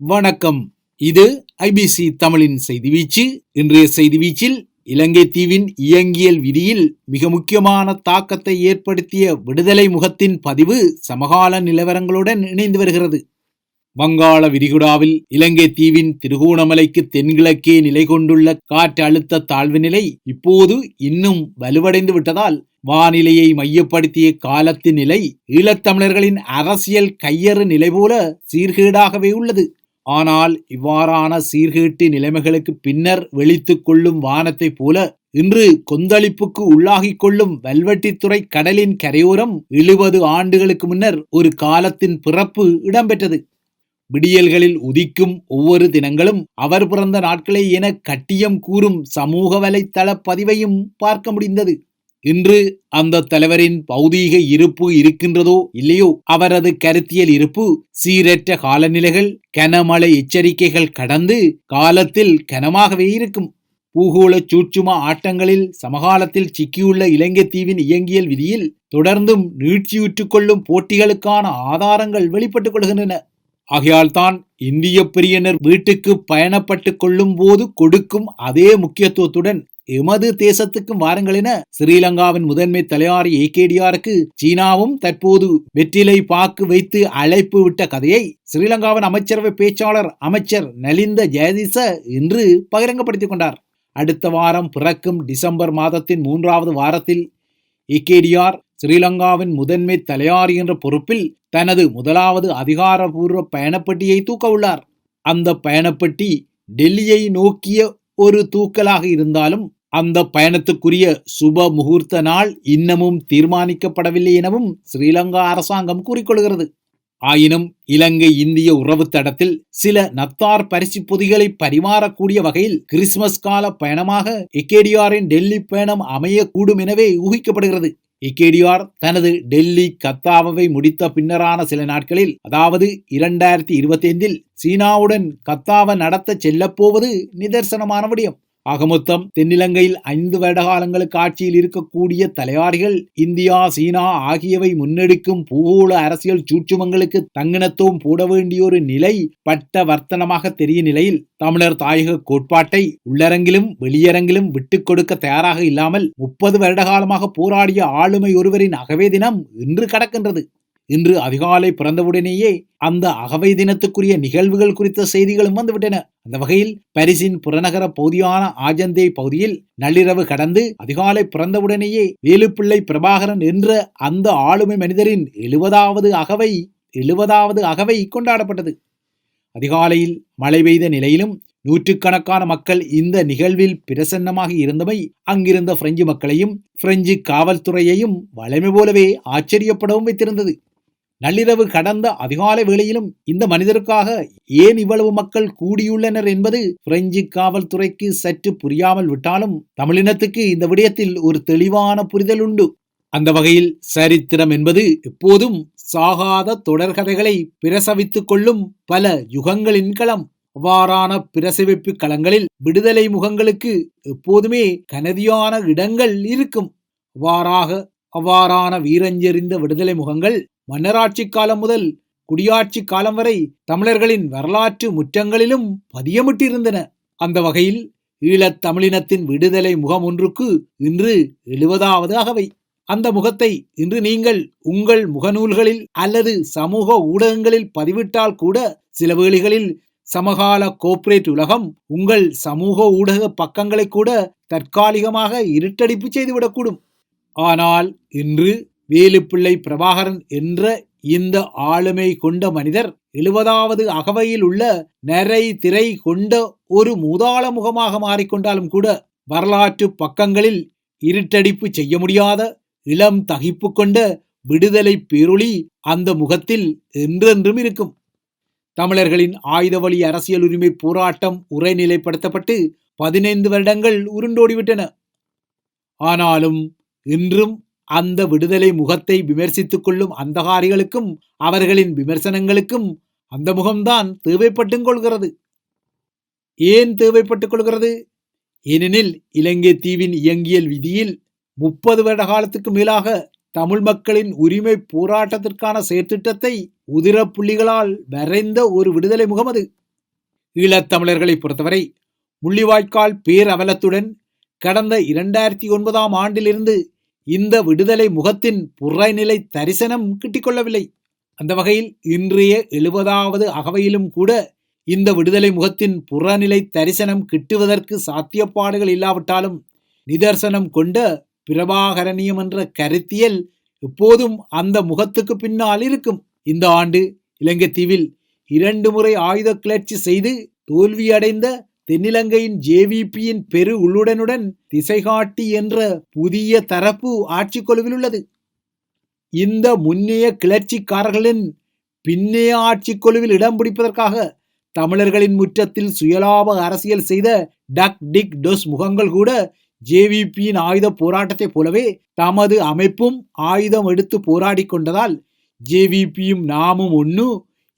வணக்கம். இது ஐபிசி தமிழின் செய்தி வீச்சு. இன்றைய செய்தி வீச்சில் இலங்கை தீவின் இயங்கியல் விதியில் மிக முக்கியமான தாக்கத்தை ஏற்படுத்திய விடுதலை முகத்தின் பதிவு சமகால நிலவரங்களுடன் இணைந்து வருகிறது. வங்காள விரிகுடாவில் இலங்கை தீவின் திருகோணமலைக்கு தென்கிழக்கே நிலை கொண்டுள்ள காற்று அழுத்த தாழ்வு நிலை இப்போது இன்னும் வலுவடைந்து விட்டதால் வானிலையை மையப்படுத்திய காலத்தின் நிலை ஈழத்தமிழர்களின் அரசியல் கையறு நிலை போல சீர்கேடாகவே உள்ளது. ஆனால் இவ்வாறான சீர்கேட்டு நிலைமைகளுக்கு பின்னர் வெளித்து கொள்ளும் வானத்தைப் போல இன்று கொந்தளிப்புக்கு உள்ளாகிக் கொள்ளும் வல்வெட்டித்துறை கடலின் கரையோரம் எழுபது ஆண்டுகளுக்கு முன்னர் ஒரு காலத்தின் பிறப்பு இடம்பெற்றது. விடியல்களில் உதிக்கும் ஒவ்வொரு தினங்களும் அவர் பிறந்த நாட்களே என கட்டியம் கூறும் சமூக வலைத்தள பதிவையும் பார்க்க முடிந்தது. இன்று அந்த தலைவரின் பௌதீக இருப்பு இருக்கின்றதோ இல்லையோ? அவரது கருத்தியல் இருப்பு சீரற்ற காலநிலைகள் கனமழை எச்சரிக்கைகள் கடந்து காலத்தில் கனமாகவே இருக்கும். பூகோள சூட்சும ஆட்டங்களில் சமகாலத்தில் சிக்கியுள்ள இலங்கை தீவின் இயங்கியல் விதியில் தொடர்ந்தும் நீட்சியுற்றுக் கொள்ளும் போட்டிகளுக்கான ஆதாரங்கள் வெளிப்பட்டுக் கொள்கின்றன. ஆகையால்தான் இந்திய பிரியனர் வீட்டுக்கு பயணப்பட்டு கொள்ளும் போது கொடுக்கும் அதே முக்கியத்துவத்துடன் எமது தேசத்துக்கும் வாருங்கள் என ஸ்ரீலங்காவின் முதன்மை தலையாரி ஏகேடிஆருக்கு சீனாவும் தற்போது வெற்றிலை பாக்கு வைத்து அழைப்பு விட்ட கதையை ஸ்ரீலங்காவின் அமைச்சரவை பேச்சாளர் அமைச்சர் நலிந்த ஜெயதிச இன்று பகிரங்கப்படுத்திக் கொண்டார். அடுத்த வாரம் பிறக்கும் டிசம்பர் மாதத்தின் மூன்றாவது வாரத்தில் ஏகேடிஆர் ஸ்ரீலங்காவின் முதன்மை தலையாரி என்ற பொறுப்பில் தனது முதலாவது அதிகாரபூர்வ பயணப்பட்டியை தூக்க உள்ளார். அந்த பயணப்பட்டி டெல்லியை நோக்கிய ஒரு தூக்கலாக இருந்தாலும் அந்த பயணத்துக்குரிய சுப முகூர்த்த நாள் இன்னமும் தீர்மானிக்கப்படவில்லை எனவும் ஸ்ரீலங்கா அரசாங்கம் கூறிக்கொள்கிறது. ஆயினும் இலங்கை இந்திய உறவு தடத்தில் சில நத்தார் பரிசு பொதிகளை பரிமாறக்கூடிய வகையில் கிறிஸ்துமஸ் கால பயணமாக எக்கேடியாரின் டெல்லி பயணம் அமையக்கூடும் எனவே ஊகிக்கப்படுகிறது. இக்கேடிஆர் தனது டெல்லி கத்தாவை முடித்த பின்னரான சில நாட்களில் அதாவது இரண்டாயிரத்தி இருபத்தி ஐந்தில் சீனாவுடன் கத்தாவை நடத்த செல்லப்போவது நிதர்சனமான விடயம். ஆகமொத்தம் தென்னிலங்கையில் ஐந்து வருடகாலங்களுக்கு ஆட்சியில் இருக்கக்கூடிய தலைவாரிகள் இந்தியா சீனா ஆகியவை முன்னெடுக்கும் பூகோள அரசியல் சூட்சுமங்களுக்கு தங்கினத்துவம் போட வேண்டிய ஒரு நிலை பட்ட வர்த்தனமாக தெரிய நிலையில் தமிழர் தாயக கோட்பாட்டை உள்ளரங்கிலும் வெளியரங்கிலும் விட்டுக் கொடுக்க தயாராக இல்லாமல் முப்பது வருட காலமாக போராடிய ஆளுமை ஒருவரின் அகவே தினம் இன்று கடக்கின்றது. இன்று அதிகாலை பிறந்தவுடனேயே அந்த அகவை தினத்துக்குரிய நிகழ்வுகள் குறித்த செய்திகளும் வந்துவிட்டன. அந்த வகையில் பரிசின் புறநகர பகுதியான ஆஜந்தே பகுதியில் நள்ளிரவு கடந்து அதிகாலை பிறந்தவுடனேயே வேலுப்பிள்ளை பிரபாகரன் என்ற அந்த ஆளுமை மனிதரின் எழுபதாவது அகவை எழுபதாவது அகவை கொண்டாடப்பட்டது. அதிகாலையில் மழை பெய்த நிலையிலும் நூற்றுக்கணக்கான மக்கள் இந்த நிகழ்வில் பிரசன்னமாக இருந்தமை அங்கிருந்த பிரெஞ்சு மக்களையும் பிரெஞ்சு காவல்துறையையும் வளமை போலவே ஆச்சரியப்படவும் வைத்திருந்தது. நள்ளிரவு கடந்த அதிகாலை வேளையிலும் இந்த மனிதருக்காக ஏன் இவ்வளவு மக்கள் கூடியுள்ளனர் என்பது பிரெஞ்சு காவல்துறைக்கு சற்று புரியாமல் விட்டாலும் தமிழினத்துக்கு இந்த விடயத்தில் ஒரு தெளிவான புரிதல் உண்டு. அந்த வகையில் சரித்திரம் என்பது எப்போதும் சாகாத தொடர்கதைகளை பிரசவித்துக் கொள்ளும் பல யுகங்களின் களம். அவ்வாறான பிரசவிப்பு களங்களில் விடுதலை முகங்களுக்கு எப்போதுமே கனதியான இடங்கள் இருக்கும். அவ்வாறாக அவ்வாறான வீரஞ்செறிந்த விடுதலை முகங்கள் மன்னராட்சி காலம் முதல் குடியாட்சி காலம் வரை தமிழர்களின் வரலாற்று முற்றங்களிலும் பதியமிட்டிருந்தன. அந்த வகையில் ஈழத் தமிழினத்தின் விடுதலை முகம் ஒன்றுக்கு இன்று எழுபதாவது அகவை. அந்த முகத்தை இன்று நீங்கள் உங்கள் முகநூல்களில் அல்லது சமூக ஊடகங்களில் பதிவிட்டால் கூட சில வேளைகளில் சமகால கோப்பரேட் உலகம் உங்கள் சமூக ஊடக பக்கங்களை கூட தற்காலிகமாக இருட்டடிப்பு செய்துவிடக்கூடும். ஆனால் இன்று வேலுப்பிள்ளை பிரபாகரன் என்ற இந்த ஆளுமை கொண்ட மனிதர் எழுபதாவது அகவையில் உள்ள நரை திரை கொண்ட ஒரு மூதாள முகமாக மாறிக்கொண்டாலும் கூட வரலாற்று பக்கங்களில் இருட்டடிப்பு செய்ய முடியாத இளம் தகிப்பு கொண்ட விடுதலை பேரொளி அந்த முகத்தில் என்றென்றும் இருக்கும். தமிழர்களின் ஆயுத வழி அரசியல் உரிமை போராட்டம் உரைநிலைப்படுத்தப்பட்டு பதினைந்து வருடங்கள் உருண்டோடிவிட்டன. ஆனாலும் இன்றும் அந்த விடுதலை முகத்தை விமர்சித்துக் கொள்ளும் அந்தகாரிகளுக்கும் அவர்களின் விமர்சனங்களுக்கும் அந்த முகம்தான் தேவைப்பட்டுக் கொள்கிறது. ஏன் தேவைப்பட்டுக் கொள்கிறது? ஏனெனில் இலங்கை தீவின் இயங்கியல் விதியில் முப்பது வருட காலத்துக்கு மேலாக தமிழ் மக்களின் உரிமை போராட்டத்திற்கான செயற்திட்டத்தை உதிரப்புள்ளிகளால் வரைந்த ஒரு விடுதலை முகம் அது. ஈழத்தமிழர்களை பொறுத்தவரை முள்ளிவாய்க்கால் பேரவலத்துடன் கடந்த இரண்டாயிரத்தி ஒன்பதாம் ஆண்டிலிருந்து இந்த விடுதலை முகத்தின் புறநிலை தரிசனம் கிட்டிக்கொள்ளவில்லை. அந்த வகையில் இன்றைய எழுபதாவது அகவையிலும் கூட இந்த விடுதலை முகத்தின் புறநிலை தரிசனம் கிட்டுவதற்கு சாத்தியப்பாடுகள் இல்லாவிட்டாலும் நிதர்சனம் கொண்ட பிரபாகரணியம் என்ற கருத்தியல் எப்போதும் அந்த முகத்துக்கு பின்னால் இருக்கும். இந்த ஆண்டு இலங்கை தீவில் இரண்டு முறை ஆயுத கிளர்ச்சி செய்து தோல்வியடைந்த தென்னிலங்கையின் ஜேவிபியின் பெரு உள்ளுடனுடன் திசைகாட்டி என்ற புதிய தரப்பு ஆட்சி குழுவில் உள்ளது. இந்த முன்னைய கிளர்ச்சிக்காரர்களின் பின்னைய ஆட்சி குழுவில் இடம் பிடிப்பதற்காக தமிழர்களின் முற்றத்தில் சுயலாப அரசியல் செய்த டக் டிக் டொஸ் முகங்கள் கூட ஜேவிபியின் ஆயுத போராட்டத்தைப் போலவே தமது அமைப்பும் ஆயுதம் எடுத்து போராடி கொண்டதால் ஜேவிபியும் நாமும் ஒன்று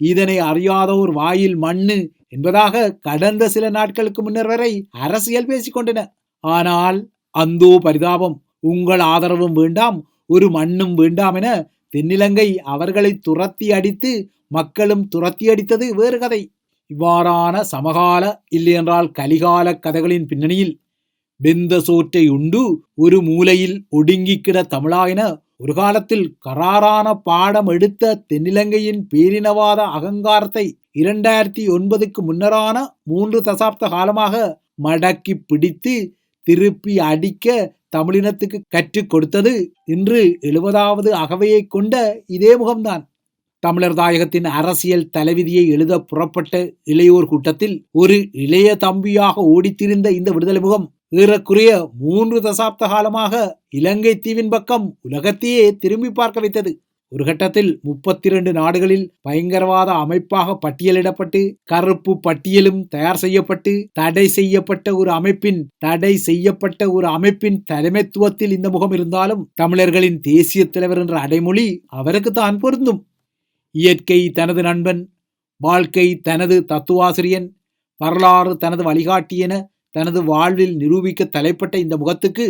இதனை அறியாதோர் வாயில் மண்ணு என்பதாக கடந்த சில நாட்களுக்கு முன்னர் வரை அரசியல் பேசிக்கொண்டன ஆனால் அந்தோ பரிதாபம் உங்கள் ஆதரவும் வேண்டாம் ஒரு மண்ணும் வேண்டாம் என தென்னிலங்கை அவர்களை துரத்தி அடித்து மக்களும் துரத்தி அடித்தது வேறு கதை. இவ்வாறான சமகால இல்லையென்றால் கலிகால கதைகளின் பின்னணியில் வெந்த சோற்றை உண்டு ஒரு மூலையில் ஒடுங்கி கிட தமிழாயின ஒரு காலத்தில் கராரான பாடம் எடுத்த தென்னிலங்கையின் பேரினவாத அகங்காரத்தை இரண்டாயிரத்தி ஒன்பதுக்கு முன்னரான மூன்று தசாப்த காலமாக மடக்கி பிடித்து திருப்பி அடிக்க தமிழினத்துக்கு கற்றுக் கொடுத்தது இன்று எழுபதாவது அகவையை கொண்ட இதே முகம்தான். தமிழர் தாயகத்தின் அரசியல் தலைவிதியை எழுத புறப்பட்ட இளையோர் கூட்டத்தில் ஒரு இளைய தம்பியாக ஓடித்திருந்த இந்த விடுதலை முகம் ஏறக்குறைய மூன்று தசாப்த காலமாக இலங்கை தீவின் பக்கம் உலகத்தையே திரும்பி பார்க்க வைத்தது. ஒரு கட்டத்தில் முப்பத்தி இரண்டு நாடுகளில் பயங்கரவாத அமைப்பாக பட்டியலிடப்பட்டு கருப்பு பட்டியலும் தயார் செய்யப்பட்டு தடை செய்யப்பட்ட ஒரு அமைப்பின் தடை செய்யப்பட்ட ஒரு அமைப்பின் தலைமைத்துவத்தில் இந்த முகம் இருந்தாலும் தமிழர்களின் தேசிய தலைவர் என்ற அடைமொழி அவருக்கு தான் பொருந்தும். இயற்கை தனது நண்பன் வாழ்க்கை தனது தத்துவாசிரியன் வரலாறு தனது வழிகாட்டி என தனது வாழ்வில் நிரூபிக்க தலைப்பட்ட இந்த முகத்துக்கு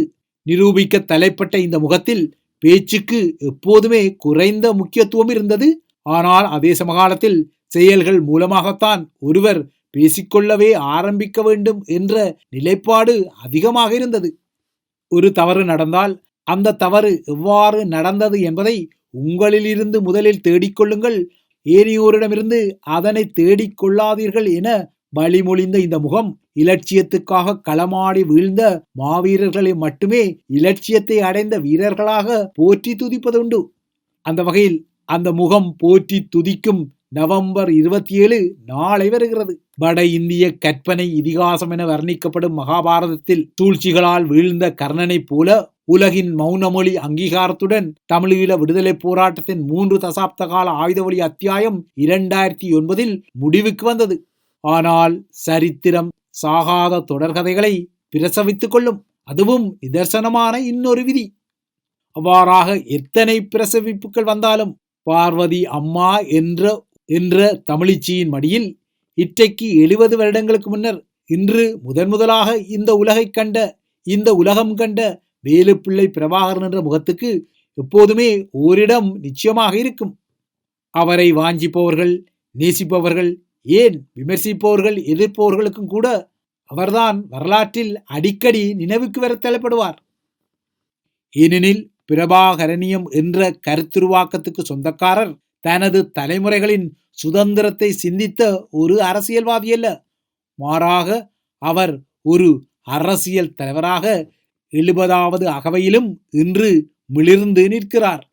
நிரூபிக்க தலைப்பட்ட இந்த முகத்தில் பேச்சுக்கு எப்போதுமே குறைந்த முக்கியத்துவம் இருந்தது. ஆனால் அதே சமகாலத்தில் செயல்கள் மூலமாகத்தான் ஒருவர் பேசிக்கொள்ளவே ஆரம்பிக்க வேண்டும் என்ற நிலைப்பாடு அதிகமாக இருந்தது. ஒரு தவறு நடந்தால் அந்த தவறு எவ்வாறு நடந்தது என்பதை உங்களிலிருந்து முதலில் தேடிக்கொள்ளுங்கள். ஏனையோரிடமிருந்து அதனை தேடிக்கொள்ளாதீர்கள் என வழிமொழிந்த இந்த முகம் இலட்சியத்துக்காக களமாடி வீழ்ந்த மாவீரர்களை மட்டுமே இலட்சியத்தை அடைந்த வீரர்களாக போற்றி துதிப்பதுண்டு. அந்த வகையில் அந்த முகம் போற்றி துதிக்கும் நவம்பர் இருபத்தி ஏழு நாளை வருகிறது. வட இந்திய கற்பனை இதிகாசம் என வர்ணிக்கப்படும் மகாபாரதத்தில் சூழ்ச்சிகளால் வீழ்ந்த கர்ணனைப் போல உலகின் மௌனமொழி அங்கீகாரத்துடன் தமிழீழ விடுதலை போராட்டத்தின் மூன்று தசாப்த கால ஆயுதவழி அத்தியாயம் இரண்டாயிரத்தி ஒன்பதில் முடிவுக்கு வந்தது. ஆனால் சரித்திரம் சாகாத தொடர்கதைகளை பிரசவித்துக் கொள்ளும். அதுவும் நிதர்சனமான இன்னொரு விதி. அவ்வாறாக எத்தனை பிரசவிப்புகள் வந்தாலும் பார்வதி அம்மா என்ற என்ற தமிழிச்சியின் மடியில் இற்றைக்கு எழுபது வருடங்களுக்கு முன்னர் இன்று முதன் முதலாக இந்த உலகை கண்ட இந்த உலகம் கண்ட வேலுப்பிள்ளை பிரபாகரன் என்ற முகத்துக்கு எப்போதுமே ஓரிடம் நிச்சயமாக இருக்கும். அவரை வாஞ்சிப்பவர்கள் நேசிப்பவர்கள் ஏன் விமர்சிப்பவர்கள் எதிர்ப்பவர்களுக்கும் கூட அவர்தான் வரலாற்றில் அடிக்கடி நினைவுக்கு வர தலைப்படுவார் ஏனெனில் பிரபாகரணியம் என்ற கருத்துருவாக்கத்துக்கு சொந்தக்காரர் தனது தலைமுறைகளின் சுதந்திரத்தை சிந்தித்த ஒரு அரசியல்வாதி அல்ல. மாறாக அவர் ஒரு அரசியல் தலைவராக எழுபதாவது அகவையிலும் இன்று மிளிர்ந்து நிற்கிறார்.